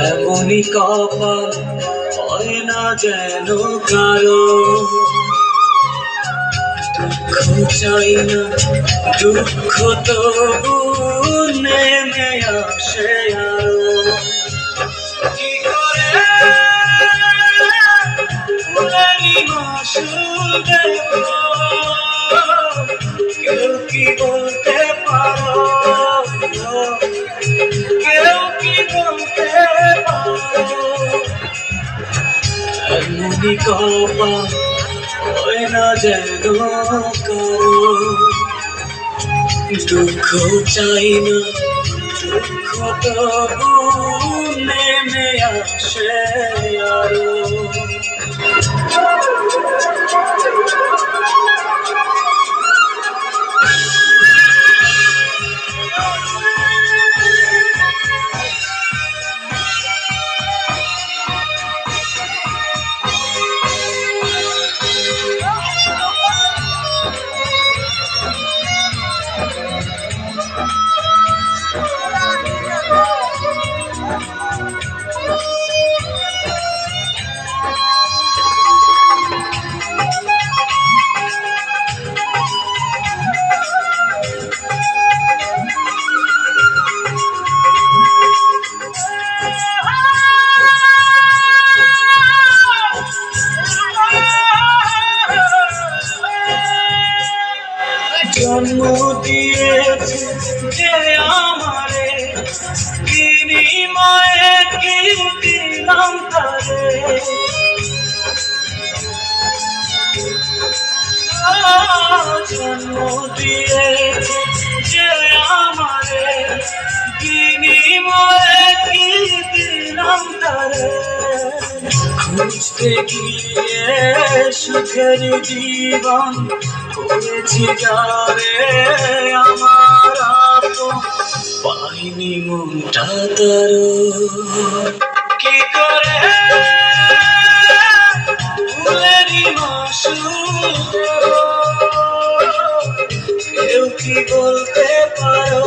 এমনই কপাল হয় না যেন কারও। দুঃখ চাই না দুঃখ তো নেমে আসে আর কেউ কি বলতে পারো? কেউ কি বলতে পারো? এমনই কপাল হয় না যেন দুঃখ চাই না, দুঃখ নেমে আসে আরও। জন্ম দিয়েছে যে আমারে বিনিময়ে কি দিলাম তারে জন্ম দিয়েছে যে গিয়ে সুখের জীবন করেছি যারে আমার পাইনি মনটা তার কি করে কেউ কি বলতে পারো